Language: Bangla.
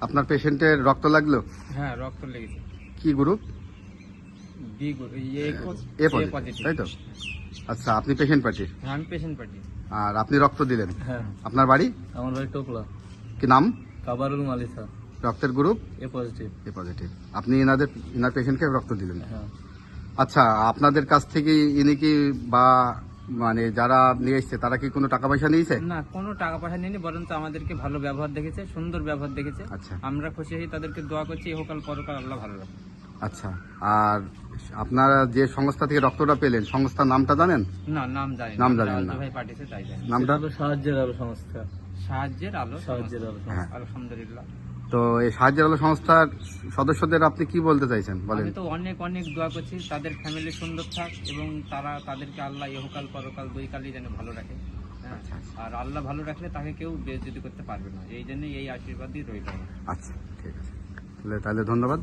আপনার পেশেন্টের রক্ত লাগল? হ্যাঁ রক্ত লেগেছে। কি group? B group A A positive তাই তো? আচ্ছা আপনি পেশেন্ট পার্টি? হ্যাঁ আমি পেশেন্ট পার্টি। আর আপনি রক্ত দিলেন? হ্যাঁ। আপনার বাড়ি? আমার বাড়ি টোকলা। কি নাম? কাবারুল মালিসা। রক্তের group? A positive A positive আপনি এনাদের এনার পেশেন্টকে রক্ত দিলেন? হ্যাঁ। আচ্ছা আপনাদের কাছ থেকে ইনি কি বা মানে যারা নিয়ে এসছে তারা কি কোনো টাকা পয়সা নিয়েছে? না কোনো টাকা পয়সা নেয়নি বরঞ্চ আমাদেরকে ভালো ব্যবহার দেখেছে সুন্দর ব্যবহার দেখেছে। আচ্ছা। আমরা খুশি হয়ে তাদেরকে দোয়া করছি ইহকাল পরকাল আল্লাহ ভালো রাখে আচ্ছা আর আপনারা যে সংস্থা থেকে রক্তটা পেলেন সংস্থার নামটা জানেন? না নাম জানি নাম জানেন না। ভাই পাঠিয়েছে তাই জানি। নামটা? সাহায্যের আলো সংস্থা। সাহায্যের আলো সাহায্যের আলো হ্যাঁ। আলহামদুলিল্লাহ। তো এই সাহায্যের আলো সংস্থার সদস্যদের আপনি কি বলতে চাইছেন? বলেন। আমি তো অনেক অনেক দোয়া করছি তাদের ফ্যামিলি সুন্দর থাক এবং তারা তাদেরকে আল্লাহ ইহকাল পরকাল দুই কালই যেন ভালো রাখে। হ্যাঁ? আচ্ছা, আচ্ছা। আর আল্লাহ ভালো রাখলে তাকে কেউ বেজ্জতি করতে পারবে না। এই জন্য এই আশীর্বাদই রইল আচ্ছা ঠিক আছে। তাহলে তাহলে ধন্যবাদ।